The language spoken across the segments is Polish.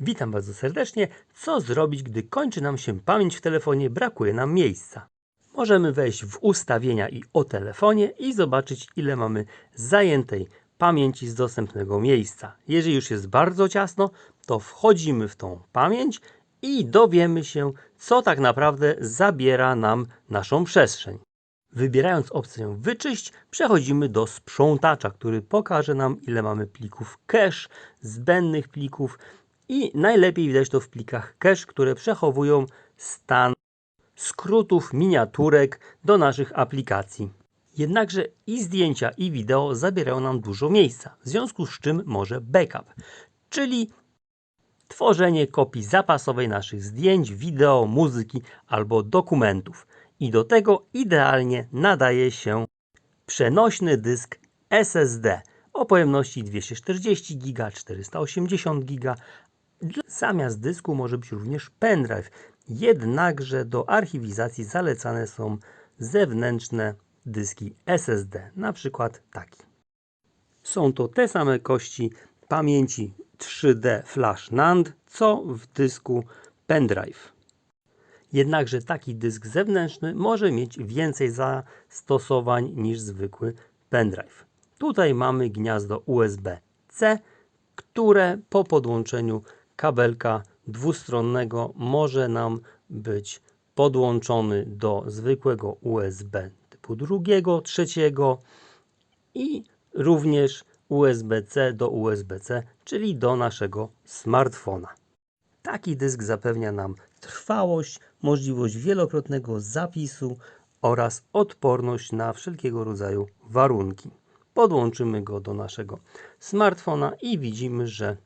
Witam bardzo serdecznie. Co zrobić, gdy kończy nam się pamięć w telefonie, brakuje nam miejsca? Możemy wejść w ustawienia i o telefonie i zobaczyć, ile mamy zajętej pamięci z dostępnego miejsca. Jeżeli już jest bardzo ciasno, to wchodzimy w tą pamięć i dowiemy się, co tak naprawdę zabiera nam naszą przestrzeń. Wybierając opcję wyczyść, przechodzimy do sprzątacza, który pokaże nam, ile mamy plików cache, zbędnych plików i najlepiej widać to w plikach cache, które przechowują stan skrótów, miniaturek do naszych aplikacji. Jednakże i zdjęcia, i wideo zabierają nam dużo miejsca, w związku z czym może backup, czyli tworzenie kopii zapasowej naszych zdjęć, wideo, muzyki albo dokumentów. I do tego idealnie nadaje się przenośny dysk SSD o pojemności 240 GB, 480 GB. Zamiast dysku może być również pendrive, jednakże do archiwizacji zalecane są zewnętrzne dyski SSD, na przykład taki. Są to te same kości pamięci 3D Flash NAND, co w dysku pendrive. Jednakże taki dysk zewnętrzny może mieć więcej zastosowań niż zwykły pendrive. Tutaj mamy gniazdo USB-C, które po podłączeniu kabelka dwustronnego może nam być podłączony do zwykłego USB typu drugiego, trzeciego i również USB-C do USB-C, czyli do naszego smartfona. Taki dysk zapewnia nam trwałość, możliwość wielokrotnego zapisu oraz odporność na wszelkiego rodzaju warunki. Podłączymy go do naszego smartfona i widzimy, że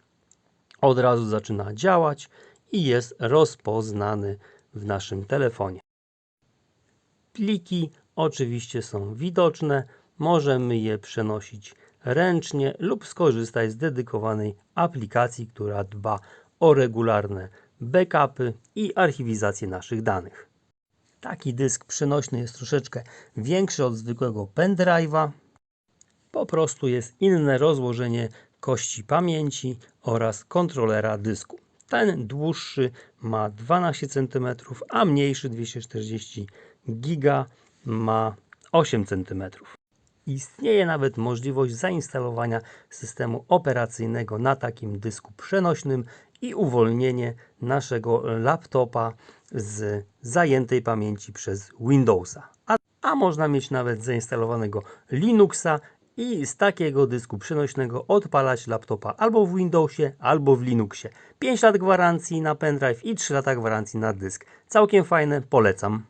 od razu zaczyna działać i jest rozpoznany w naszym telefonie. Pliki oczywiście są widoczne, możemy je przenosić ręcznie lub skorzystać z dedykowanej aplikacji, która dba o regularne backupy i archiwizację naszych danych. Taki dysk przenośny jest troszeczkę większy od zwykłego pendrive'a. Po prostu jest inne rozłożenie kości pamięci oraz kontrolera dysku. Ten dłuższy ma 12 cm, a mniejszy 240 GB ma 8 cm. Istnieje nawet możliwość zainstalowania systemu operacyjnego na takim dysku przenośnym i uwolnienie naszego laptopa z zajętej pamięci przez Windowsa. A, a można mieć nawet zainstalowanego Linuxa i z takiego dysku przenośnego odpalać laptopa albo w Windowsie, albo w Linuxie. 5 lat gwarancji na pendrive i 3 lata gwarancji na dysk. Całkiem fajne, polecam.